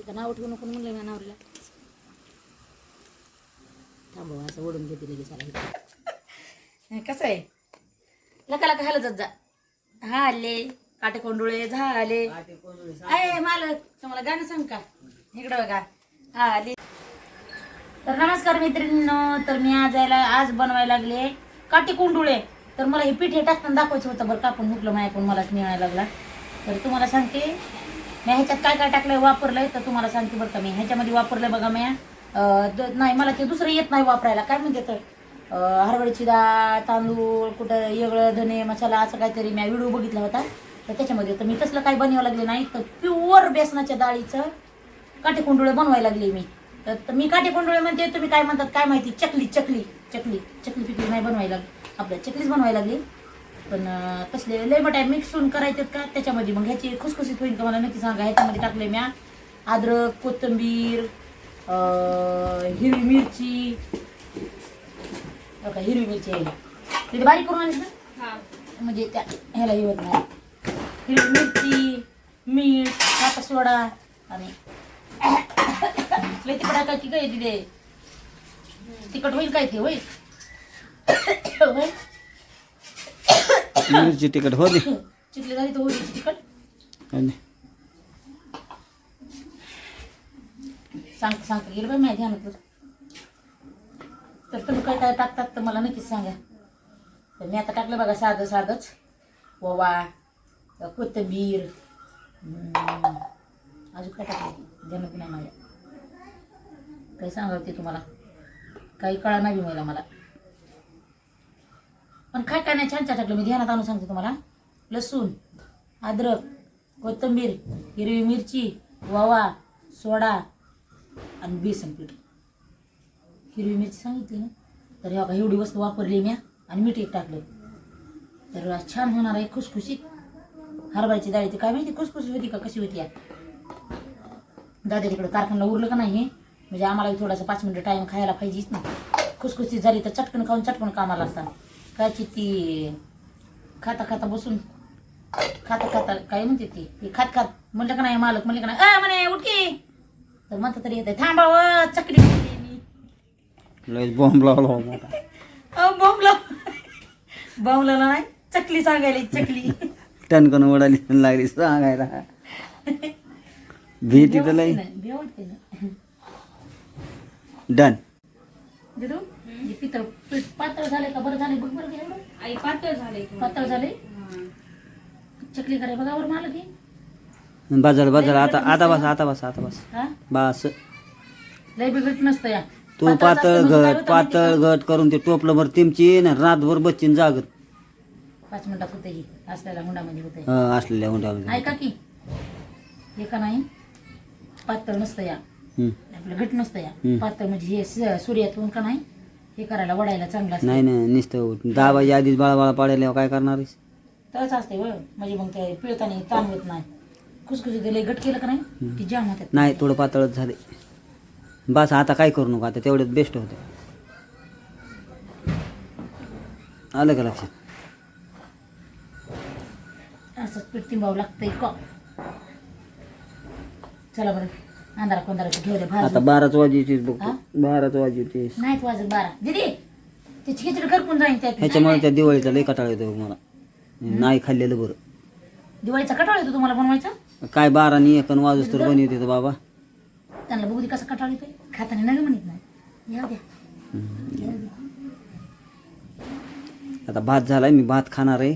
त्याचं नाव ठेवू नको म्हणलं मी नावरीला थांबव असं ओढून घेते लगेच आला. कसं आहे? लका लका हालत जा. हा आले काटे कोंडुळे झाले. आहे मालक तुम्हाला गाणं सांग का? इकडं बघा. हा आले तर नमस्कार मैत्रिणींनो तर मी आज यायला आज बनवायला लागले काटे कोंडुळे तर मला हे पीठ हे टाकताना दाखवायचं होतं बरं कापून मुकलं माझ्याकडून मलाच मिळायला लागला. तर तुम्हाला सांगते मी ह्याच्यात काय काय टाकलंय वापरलंय तर तुम्हाला सांगते बरं का मी. ह्याच्यामध्ये वापरलंय बघा मी द- नाही मला ते दुसरं येत नाही वापरायला. काय म्हणते तर अं, हरभऱ्याची डाळ तांदूळ कुठं वेगळं धने मसाला असं काहीतरी मी व्हिडिओ बघितला होता. तर त्याच्यामध्ये तर मी तसलं काही बनवावं लागले नाही. तर प्युअर बेसनाच्या डाळीचं काटेकोंडुळे बनवायला लागले मी. तर तर मी काटेकोंडुळे म्हणते तुम्ही काय म्हणतात काय माहिती? चकली चकली चकली. चकली पिकली नाही बनवायला आपल्या चकलीच बनवायला लागली. पण अं, तसले लय मोठ्या मिक्सून करायचे का? त्याच्यामध्ये मग ह्याची खुसखुशीत होईल का मला? नक्की सांगा. ह्याच्यामध्ये टाकले मी अद्रक कोथिंबीर अं, हिरवी मिरची. का हिरवी मिरची आहे. तिथे बारीक करून आणलीस ना? म्हणजे त्या ह्याला हे होत नाही. हिरवी मिरची मीठ आता सोडा आणि लय तिकडा काय की काय तिथे तिखट होईल काय ते होईल? मिरची तिखट हो दे. चिकली झाली तर तिखट हो दे. सांग सांगता गेलं बाई माहिती ध्यानात तर तुम्ही काय काय टाकतात तर मला नक्कीच सांगा. तर मी आता टाकलं बघा साधं साधंच. ओवा कोथिंबीर हम्म, अजून काय टाकलं? ध्यानात नाही माझ्या. काही सांगावं ते तुम्हाला. काही कळा नाही मला मला. पण काय काय नाही छान छान टाकलं. मी ध्यानात आणून सांगते तुम्हाला. लसूण अद्रक कोथिंबीर हिरवी मिरची वावा सोडा आणि बेसन पीठ. हिरवी मिरची सांगितली ना? तर ह्या एवढी वस्तू वापरली मी आणि मीठ एक टाकलं. तर आज छान होणार आहे खुसखुशीत. हरभऱ्याची डाळीची काय माहिती खुसखुशीत होती का कशी होती या दादा तिकडे कारखाना उरलं का नाही म्हणजे आम्हाला थोडासा पाच मिनटं टाइम खायला पाहिजेच ना खुसखुशीत झाली तर चटकन खाऊन चटकन कामाला लागतात. कायची ती खाता खाता बसून. खाता खाता काय म्हणते ती? ती खात खात. म्हणलं का नाही मालक म्हणलं का नाही अ म्हणे उठकी तर म्हणतं तरी येते थांबावं चकली खाल्ली मी. लय बॉम्ब लावला हो मोठा अहो बॉम्बला बॉम्बला नाही चकली सांगायला चकली. टणकन ओढाली लागली सांगायला. भीती तर लय. भे वाटते ना डन हे पितळ पीठ पातळ झाले का? बरं झाले बघ बरं आई पातळ झाले पातळ झाले चकली कराय बघा बरं मला की बाजार बाजार आता आता बस आता बस आता बस. हा? बस. लय बिघट नसतं या. तू पातळ जास्त पातळ म्हणजे घट पातळ घट करून ते टोपलं भर तिमची ना रातभर बच्चीन जागत. पाच मिनिटात होते ही. असलेल्या हुंडामध्ये होते. हं, असलेल्या हुंड्यामध्ये ऐका की. हे का नाही? पातळ नसतं या. हं. आपलं घट नसतं या. हम्म. पातळ म्हणजे हे स- सूर्यातून का नाही? हे करायला वडायला चांगलं असतं. नाही नाही नुसतं दहा वाजे आधीच बाळा बाळा पाडायला काय करणार आहेस? असते वळ म्हणजे मग ते पिळताना ताण होत नाही. खुसखुशी दिले घट केलं का नाही? की जाम होतात. नाही थोडं पातळच झाले. बस आता काय करू नको आता तेवढ्यात बेस्ट होतं. आलं का लक्षात? असंच पीठ तिंबावं लागतंय का? चला बरं. अंधारा कोंधाराचं घेऊ दे आता बाराच बघतो हा? बाराच वाजेचीच. नाहीत वाजत बारा. दिदी ते खिचडी करपून जाईन त्यात ह्याच्यामुळे त्या दिवाळीचा लय कटाळा येतो मला. नाही खाल्लेलं बरं. दिवाळीचा कटाळ येतो तुम्हाला बनवायचा? काय बारा आणि एक आणि वाजूस तर बनवते तर बाबा. त्यांना बघू दे कसा कटाळ येतोय. खाताना नाही म्हणत नाही. येऊ द्या. येऊ द्या. आता भात झालाय मी भात खाणार आहे.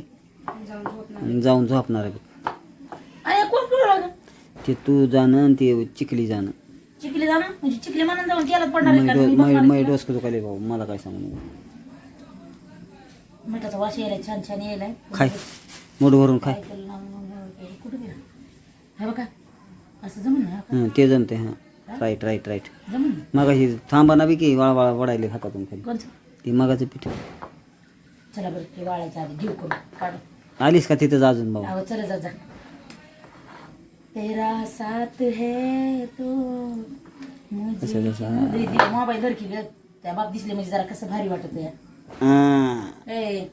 आणि जाऊन झोपणार आहे अरे कोण कोण लागलं ते तू जाणं आणि ते चिखली जाणं. चिखली जाणं? म्हणजे चिखली म्हणून जाऊन पडणार आहे का? मै बघणार दुखायले बाबा मला काय सांगू? मिठाचा वास यायलाय छान छान यायलाय. खाय. मोठ भरून खाय. कुठं गेला? हा बघा. असं जमून ना? हं, ते जमते हां. राईट राईट राईट जमून मग थांबा ना बी की वाळा वाळा वडायले हातातून खाली. कोणचं? ते मगाचं पीठ. चला बरं ते वाळायच्या आधी. करून. काढू. आलीस का तिथंच अजून बाबा अहो चला जा जा. तेरा साथ है तो मुझे? क्यों दे दिया? मोबाईल धर की त्या बाप दिसले म्हणजे जरा कसं भारी वाटत या ए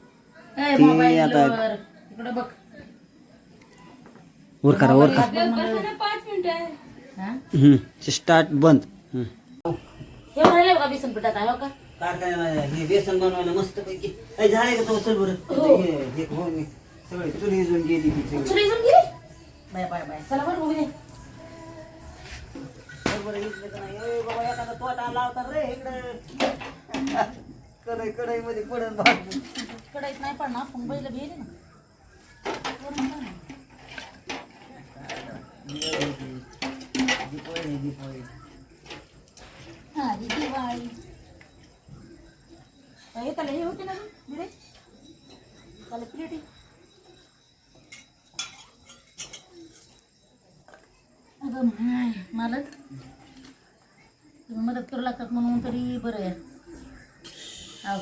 ए मोबाईल आता- इकडे बघ. वर करा वर करा. पाच मिनिटं हा? स्टार्ट बंद. हे भरायला बघा बेसन पिठात आहे का? हे बेसन बनवायला मस्त पैकी झाले का तो चल बरं. हो. हे हे हो सगळे चुली गेली ती गेली? Bye bye bye. चला बरं उभी बरोबर का नाही? ए, बाबा एखादा तोटा लावता रे इकडे. कढई कढई मध्ये भाग कडाईत नाही पडणार पण बैल भेले ना. वरून नाही. हा ही दिवाळी. हे त्याला हे होते ना भिडे त्याला प्लेटी. मालक. तुम्ही मदत करू लागतात म्हणून तरी बरं हा?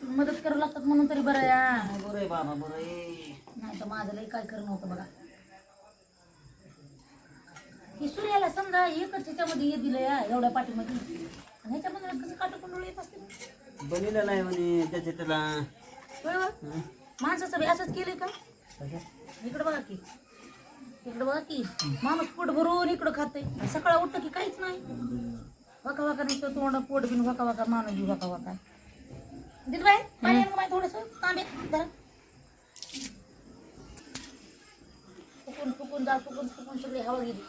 तुम्ही मदत करू लागतात म्हणून तरी बरं आहे बरं आहे बाबा बरं आहे. नाही तर माझं लई काय करणं होतं बघा. की सूर्याला समजा एकच ह्याच्यामध्ये हे दिलं या एवढ्या पाठीमध्ये आणि ह्याच्यामध्ये कसं काटकुंडळ येत असते बनिलेला आहे म्हणे त्याचे त्याला? माणसाचं असंच केलंय का? इकडं बघा की. इकडं बघा की माणूस पोट भरून इकडं खाते सकाळ उठतं की काहीच नाही. वाका वाका नुसतं तोंड पोट बिन वाका वाका माणूस बी वाका वाका. दिल पाणी बाई थोडंसं? तांबे फुकून फुकून जा फुकून फुकून सगळी हवा गेली.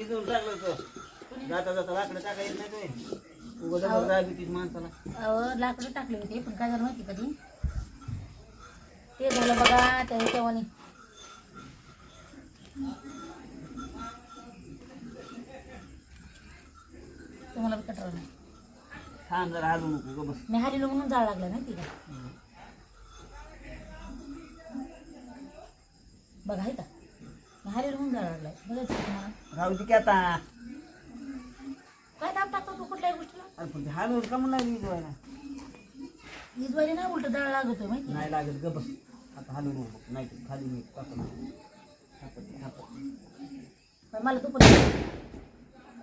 इथून टाकलं तर जाता जाता लाकडं टाका येत नाही तो उगाच डायबिटीज माणसाला. अहो लाकडं टाकले होते पण काय झालं माहिती कधी ते झालं बघा त्या ह्याच्यावानी. तुम्हाला कटरा नाही. थांब जरा हलू नको ग बस. मी म्हणून जाळ लागला ना तिला. बघा आहे का? मी म्हणून जाळ लागलाय बघायचं का तुम्हाला. राहू दे की आता. काय दाब टाकतो तू कुठल्याही गोष्टीला? अरे पण हलवून का म्हणून लागली व्हायला इजवारी नाही उलट जाळ लागतोय माहिती नाही लागत ग बस. आता हलू नको. नाही खाली मी पण मला तू पण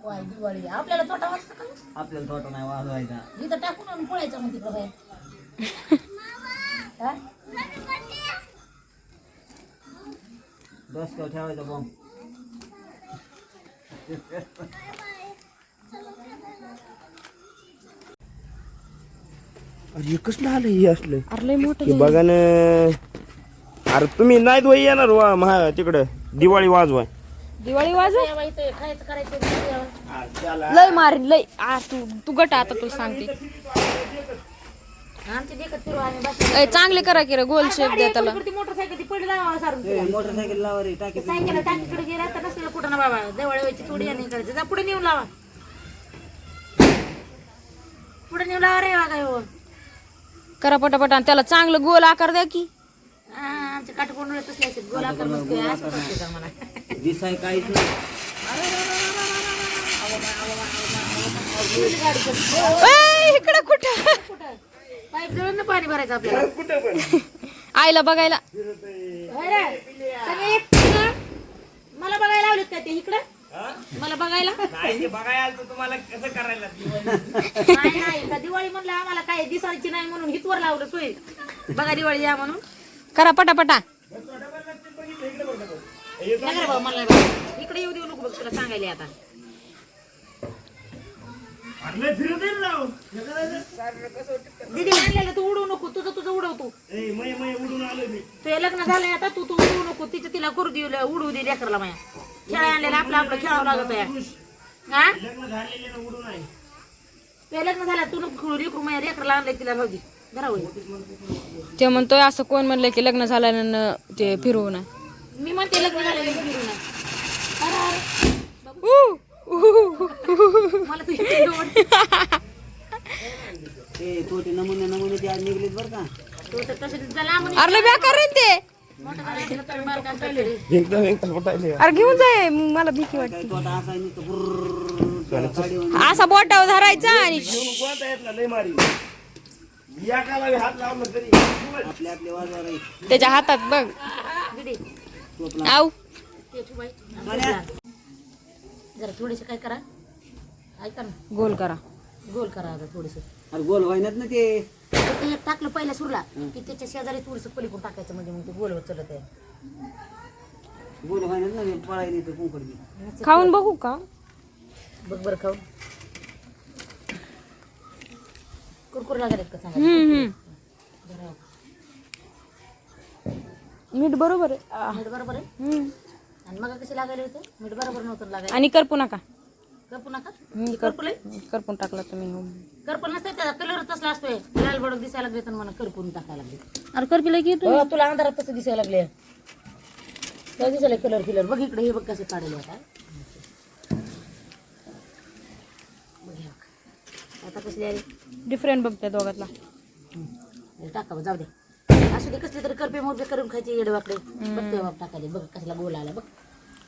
वाय दिवाळी. आपल्याला तोटा वाचतं का? आपल्याला तोटा नाही वाजवायचा. इथं टाकून आणि पळायचं मग तिकडं बाहेर हा? डोसक्यावर ठेवायचा बॉम्ब अरे कसलं आलं हे असलं? अरे लय मोठं हे बघा ना. अरे तुम्ही नाही द्वाई येणार वा महा तिकडं. दिवाळी वाजवाय. दिवाळी वाज यावं इथं खायचं करायचं. लय मारीन लय. आ तू तू गट आता तुला सांगते. आमची देखत फिरू आम्ही बस. ए, चांगले करा की रे गोल शेप द्या त्याला. ती मोटरसायकल ती पडली लावा सारून. मोटरसायकल लावा रे टाकी सायकल टाकीकडे गेला तर कुठं ना बाबा जवळ व्हायची थोडी आणि इकडे. जा पुढे नेऊन लावा. पुढे नेऊन लावा रे बघा हो. करा पटापट आणि त्याला चांगलं गोल आकार द्या की. हा, आमचे काटकोंडळे तसले असतात असं का मला दिसाय काहीच नाही. इकडं कुठं? कुठं पाईप पाणी भरायचं आपल्याला. आईला बघायला. मला बघायला लावलेत का ते. इकडं? मला बघायला? नाही नाही का दिवाळी म्हणलं आम्हाला काय दिसायची नाही म्हणून हितवर लावलं सोय बघा दिवाळी या म्हणून. करा पटापटा. इकडे येऊ देऊ नको बघ तुला सांगायला आता. दीदी आणलेलं तू उडवू नको तुझं तुझं उडव तू. तुझे लग्न झालंय आता तू तू उडवू नको तिचं तिला करू देऊ उडवू दे लेकरला माया. खेळा आणलेला आपलं आपलं खेळावं लागत आहे हा तुझे लग्न झालं तू नको खेळू लेकरू माया लेकरला आणलंय तिला भाऊ दे. जरा होईल ते म्हणतोय असं कोण म्हणलं की लग्न झाल्यानं ते फिरवू ना मी म्हणते लग्न झालं मी फिरू नये. अरे अरे मला तुझी ते तोटे नमुने नमुने ते आज निघलेत बरं का? तू तर तसं झाला म्हणे अरे बेकार रे ते. घेऊन जाय मला भीती वाटते. तोटा असा नुसतं बोटावर धरायचा आणि कोणता येत ना लय मारी. त्याच्या हातात बघ. बाई. जरा थोडेसे काय करा. ऐका ना. गोल करा. गोल करा आता थोडेसे. अरे गोल व्हायनात ना ते. ते एक टाकलं पहिल्या सुरला की त्याच्या शेजारी थोडस पलीकडून टाकायचं म्हणजे मग ते गोल होत चलत आहे. बोल व्हायला ना पळायला खाऊन बघू का? बघ बरं खाऊ. कुरकुर लागत का सांगा? हम्म हम्म. मीठ बरोबर आहे. आ, मीठ बरोबर आहे? हम्म. आणि मग कशी लागायला होते? मीठ बरोबर नव्हतं लागायला. आणि करपू नका. करपू नका? हम्म, करपूल करपून टाकला तुम्ही. हो. करपूल नसते त्याचा कलर तसला असतोय. लाल बडक दिसायला लागले तर मला करपून टाकायला लागले. अरे करपीला की तू हो, तुला अंधारात तसं दिसायला लागले. काय दिसायला कलर फिलर बघ इकडे हे बघ कसे काढले आता बघ हे बघ. आता कसले आले? डिफरंट बघ त्या दोघातला टाका जाऊ दे. असू दे कसले तरी करपे मोठे करून खायचे येडवाकडे. बघ ते बाप टाकायले बघ कसला गोल आला बघ.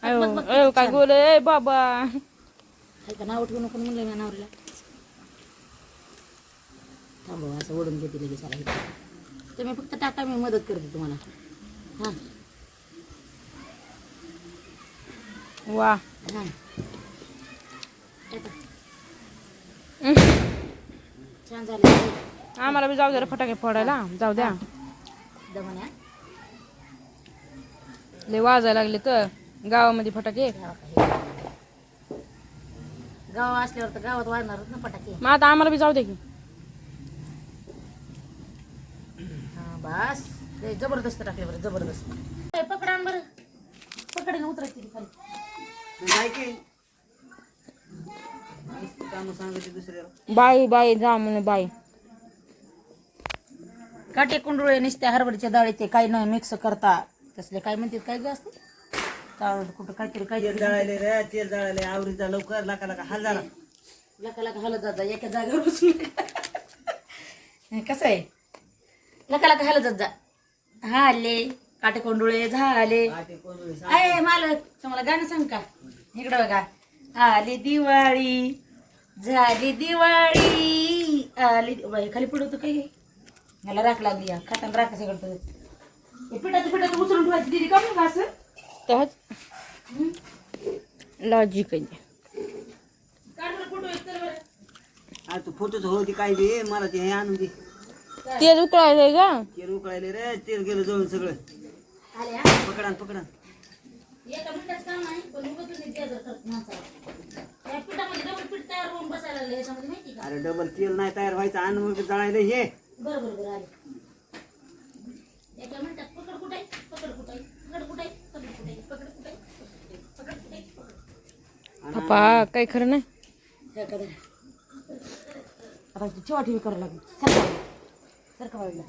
अयो अयो काय गोल ए बाबा. काय का नाव ठेवू नको म्हणलं मी नावरीला थांबव असं ओढून घेते लगेच आला इथे. तुम्ही फक्त टाका मी मदत करते तुम्हाला. हां. वा. हां. टाका. छान झालं. आम्हाला बी जाऊ द्या रे फटाके फोडायला. जाऊ द्या. दमण्या लय वाजायला लागले तर गावामध्ये फटाके. गाव असल्यावर तर गावात वाढणारच ना फटाके. मग आता आम्हाला बी जाऊ दे की. हा बस. लय जबरदस्त टाकले बरं जबरदस्त. पकडा बरं. पकडे उतरायची खाली. की. काम सांगायचे दुसऱ्याला. बाई बाई जा म्हणे बाई. काटे कुंडुळे नुसत्या हरभऱ्याच्या डाळीचे काही नाही मिक्स करता. तसले काय म्हणतात काय ग असते कुठं काहीतरी तेल काहीतरी जळायले रे तेल जळायले आवरीचा लवकर लाका लाका हाल झाला. लका लका हलत जात जा एका जागेवर बसून कसं आहे? लका लका हलत जात जा. हा आले काटे कोंडुळे झाले. काटे कोंदुळे अय मालक तुम्हाला गाणं सांग का? इकडं बघा. आली दिवाळी झाली दिवाळी. आली बाई, खाली पुढं होतं काय मला राख लागली या खाताना राख सगळं हे पिठाचं पिठाचं उचलून ठेवायची दिली का मग असं? त्याच लॉजिक आहे. आज तू फोटोच होती काय दे मला ते हे आणून दे. तेल उकळायचंय का? तेल उकळायले रे तेल गेलं जळून सगळं. आले पकडा पकडा एका मिनिटाचं काम नाही पण उगाच तुम्ही बेजार करत माणसाला. त्या पिठामध्ये डबल पीठ तयार होऊन बसायला लागले याच्यामध्ये माहिती का? अरे डबल तेल नाही तयार व्हायचं आणि मग जळायले हे. बरं बरं बरं आले. एका मिनिटात पकड कुठे? पकड कुठे? पकड कुठे? पकड कुठे? पकड कुठे? पकड कुठे? पप्पा काही खरं नाही. करा. आता ठेवा ठेवी करावं लागेल. सरका सरका बाजूला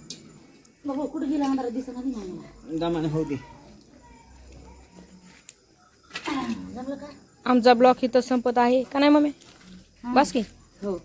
मग कुठे गेला? आम्हाला दिसत नाही मला. दमाने होऊ दे जमलं का आमचा ब्लॉक इथं संपत आहे. का नाही मम्मी? बस की. हो.